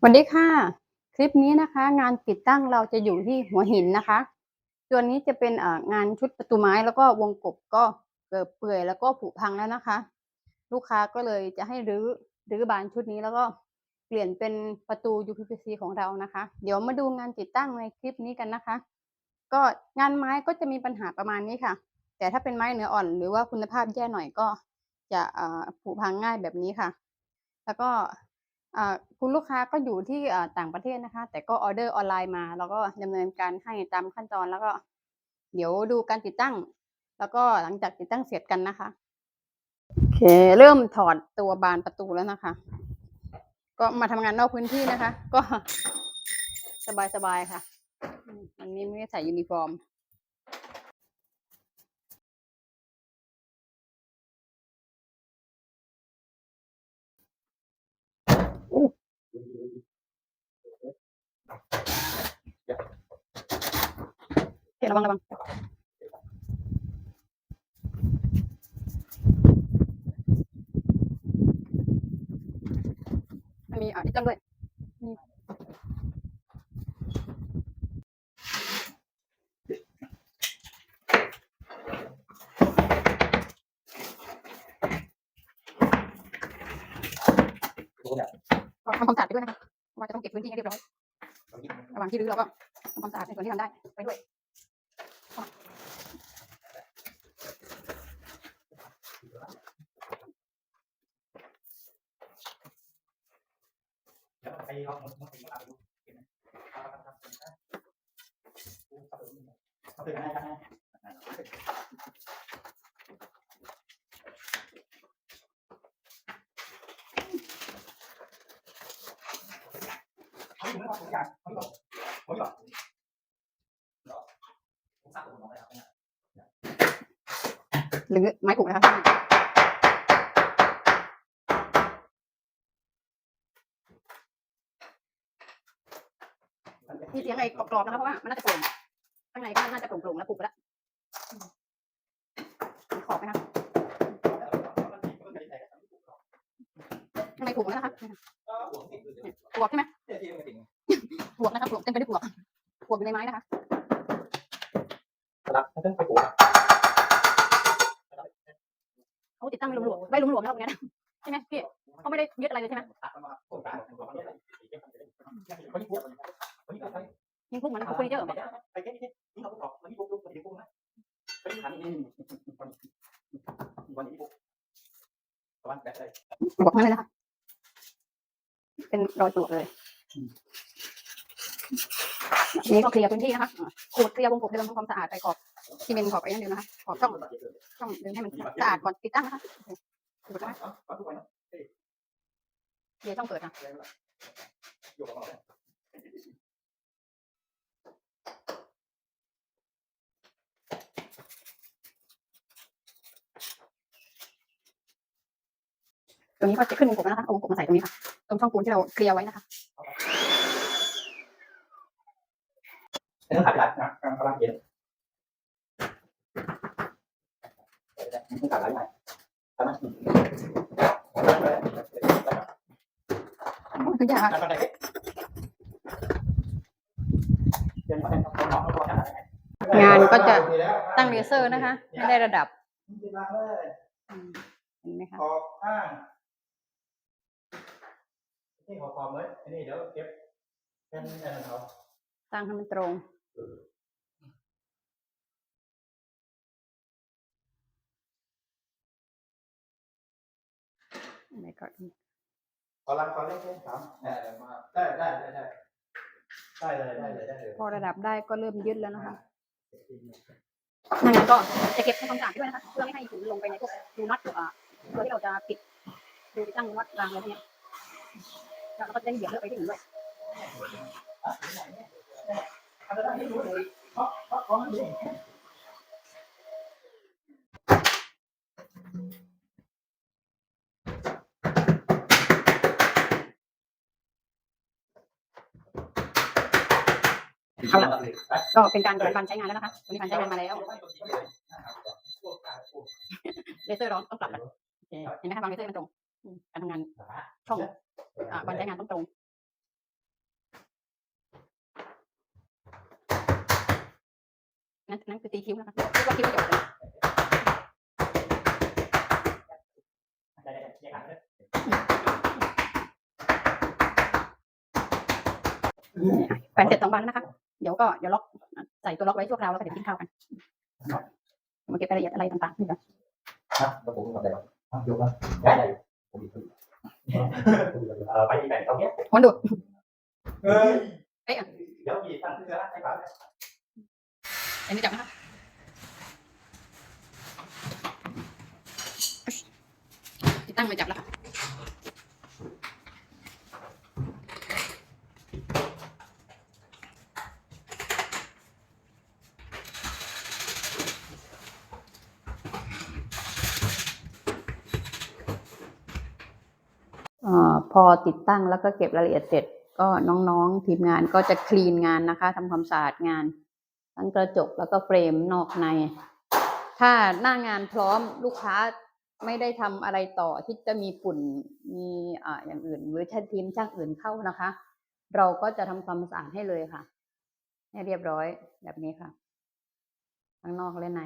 สวัสดีค่ะ คลิปนี้นะคะ งานติดตั้งเราจะอยู่ที่หัวหินนะคะตัวนี้จะเป็นงานชุดประตูไม้แล้วก็วงกบก็เกิดเปื่อยแล้วก็ผุพังแล้วนะคะ ลูกค้าก็เลยจะให้รื้อรื้อบานชุดนี้แล้วก็เปลี่ยนเป็นประตู UPVC ของเรานะคะ เดี๋ยวมาดูงานติดตั้งในคลิปนี้กันนะคะ ก็งานไม้ก็จะมีปัญหาประมาณนี้ค่ะ แต่ถ้าเป็นไม้เนื้ออ่อน หรือว่าคุณภาพแย่หน่อยก็จะผุพังง่ายแบบนี้ค่ะ แล้วก็ อ่าคุณลูกค้าก็อยู่ที่อ่าต่างประเทศนะคะ แต่ก็ออร์เดอร์ออนไลน์มาเราก็ดำเนินการให้ตามขั้นตอนแล้วก็ เดี๋ยวดูการติดตั้ง แล้วก็หลังจากติดตั้งเสร็จกันนะคะโอเค เริ่มถอดตัวบานประตูแล้วนะคะ ก็มาทำงานนอกพื้นที่นะคะ ก็สบายๆค่ะอืมวันนี้ไม่ได้ใส่ยูนิฟอร์ม เดี๋ยวระวังระวังมันมีอะอีกจังด้วยนี่ก็ทำความสะอาดไปด้วยนะคะเพราะว่าจะต้องเก็บพื้นที่ให้เรียบร้อยระหว่างที่รื้อเราก็ทำความสะอาดในส่วนที่ทำได้ไปด้วยไปลองหมดหมดไปลองดูเห็นไหมครับครับครับครับเขาเป็นอะไรกันนะเขาอยู่ไม่ว่าทุกอย่างเขาอยู่เขาอยู่ผมสั่งผมน้องเลยครับ หรือไม้ผูกนะคะมีเสียงอะไรกรอบๆนะคะเพราะว่ามันน่าจะโปร่งข้างในก็น่าจะโปร่งๆแล้วผูกไปแล้วอืมมีขอบไหมคะข้างในผูกหมดแล้วนะคะปวกใช่ไหมปวกนะคะปวกเต็มไปด้วยปวกปวกอยู่ในไม้นะคะ ลวมๆไม่หลวมๆแล้วเหมือนกันใช่ไหมพี่เขาไม่ได้ยึดอะไรเลยใช่ไหมยิงพุ่งเหมือนเฟอร์นิเจอร์เหรอไปแค่นี้นี่เขาบอกวันนี้ปุ๊บปุ๊บวันนี้ปุ๊บนะไปที่ขันวันนี้ปุ๊บวันแบบอะไรบอกนั่เลยนะคะเป็นรอยปลวเลยอันนี้ก็เคลียร์พื้นที่นะคะขูดเคลียร์วงกบเดิมทำความสะอาดไปขอบซีเมนต์ขอบไปนั่นเดียวนะคะขอบช่องช่องเดึงให้มันสะอาดก่อนติดตั้งนะคะ โอเคขูดไว้เคลียร์ช่องเปิดนะอยู่กับเราตัวนี้ก็จะขึ้นวงกบแล้วนะคะเอาวงกบมาใส่ตรงนี้ค่ะ ตรงช่องปูนที่เราเคลียร์ไว้นะคะเรื่อขาดหลักนะกำลังเย็นขาดหลักใหญ่ใช่ไหมโอ้ยคือยากค่ะ แล้วก็ได้เดี๋ยวเขาเขาเขาเขางานก็จะตั้งเลเซอร์นะคะให้ได้ระดับเลยอืมเห็นไหมคะขอบข้างนี่ขอความไว้อันนี้เดี๋ยวเก็บเป็นอะไรเขาตั้งให้มันตรงอันไหนก็ข อรังขอเล่นเล่สามได้ได้ได้ได้ได้ได้เลยได้เลยได้เลยพอระดับได้ก็เริ่มยึดแล้วนะคะงั้นก็จะเก็บทำความสะอาดด้วยนะคะเพื่อไม่ให้หินลงไปในพวกรูน็อตอ่าตัวที่เราจะปิดดูตั้งน็อตรางอะไรพวกเนี้ยแล้วก็จะได้เหยียบเลอไปที่อื่นด้วยเพราะเพราะเพราะมันดี ครัก็เป็นการตรวจการใช้งานแล้วนะคะตอนนี้การใช้งานมาแล้วเลเซอร์ร้อนต้องปรับกัเห็นไหมคะวางเลเซอร์มันตรง การทำงานช่องการใช้งานต้องตรงนั่นนั่นคือตีคิ้วนะคะคิดว่าคิ้วไม่หยดเลยแปดเจ็ดสองบาทแล้วนะคะ เดี๋ยวก็เดี๋ยวล็อกใส่ตัวล็อกไว้ชั่วคราวแล้วก็เดี๋ยวกินข้าวกันมาเก็บรายละเอียดอะไรต่างๆนี่ก่อนครับแล้วผมทำอะไรบ้างอะยกมาได้ได้ผมอีกเออไปที่ไหนตรงเนี้ยมันดูเฮ้ยเอ๊ะอะเดี๋ยวมีตั้งเสื้อให้ป่าเลยอันนี้จับนะคะติดตั้งมาจับแล้วค่ะ ออพอติดตั้งแล้วก็เก็บรายละเอียดเสร็จ ก็น้องๆทีมงานก็จะคลีนงานนะคะทำความสะอาดงาน ทั้งกระจกแล้วก็เฟรมนอกใน ถ้าหน้างานพร้อมลูกค้าไม่ได้ทำอะไรต่อที่จะมีฝุ่นมีอ่าอย่างอื่น หรือช่างทีมช่างอื่นเข้านะคะ เราก็จะทำความสะอาดให้เลยค่ะ ให้เรียบร้อยแบบนี้ค่ะ ทั้งนอกและใน